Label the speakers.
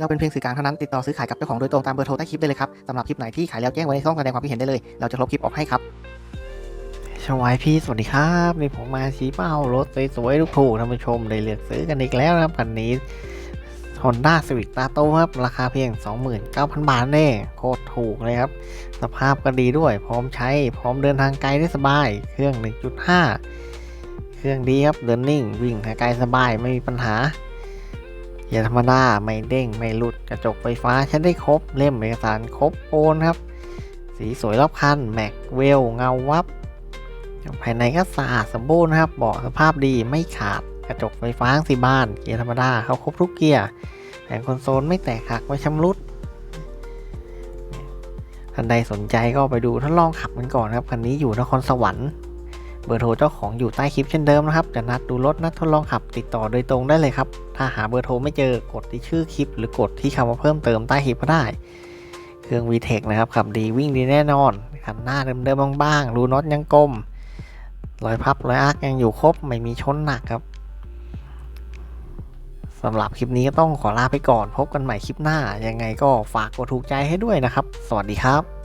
Speaker 1: เราเป็นเพียงสื่อกลางเท่านั้นติดต่อซื้อขายกับเจ้าของโดยตรงตามเบอร์โทรใต้คลิปได้เลยครับสำหรับคลิปไหนที่ขายแล้วแจ้งไว้ในช่องแสดงความคิดเห็นได้เลย เราจะลบคลิปออกให้ครับ
Speaker 2: ชวายพี่สวัสดีครับนี่ผมมาชี้เป้ารถสวยๆถูกๆท่านผู้ชมได้เลือกซื้อกันอีกแล้วนะครับคันนี้ Honda Civic t a t o ครับราคาเพียง 29,000 บาทแน่โคตรถูกเลยครับ สภาพก็ดีด้วย พร้อมใช้พร้อมเดินทางไกลได้สบาย เครื่อง 1.5 เครื่องดีครับเดินนิ่ง วิ่งทางไกลสบายไม่มีปัญหา เกียร์ธรรมดาไม่เด้งไม่หลุดกระจกไฟฟ้าใช้ได้ครบเล่มเอกสารครบโอนครับ สีสวยรอบคันแม็กเวลเงาวับ ภายในก็สะอาดสมบูรณ์ครับเบาะสภาพดีไม่ขาดกระจกไฟฟ้าสี่บานเกียร์ธรรมดาเขาครบทุกเกียร์แผงคอนโซลไม่แตกหักไม่ชำรุดท่านใดสนใจก็ไปดูทดลองขับกันก่อนครับคันนี้อยู่นครสวรรค์ เบอร์โทรเจ้าของอยู่ใต้คลิปเช่นเดิมนะครับจะนัดดูรถนัดทดลองขับติดต่อโดยตรงได้เลยครับ ถ้าหาเบอร์โทรไม่เจอกดที่ชื่อคลิป หรือกดที่คำว่าเพิ่มเติมใต้คลิปก็ได้ เครื่อง VTEC นะครับขับดีวิ่งดีแน่นอนคันหน้าเดิมๆบ้างๆรูน็อตยังกลมรอยพับรอยอาร์คยังอยู่ครบไม่มีชนหนักครับสำหรับคลิปนี้ก็ต้องขอลาไปก่อน พบกันใหม่คลิปหน้า ยังไงก็ฝากกดถูกใจให้ด้วยนะครับ สวัสดีครับ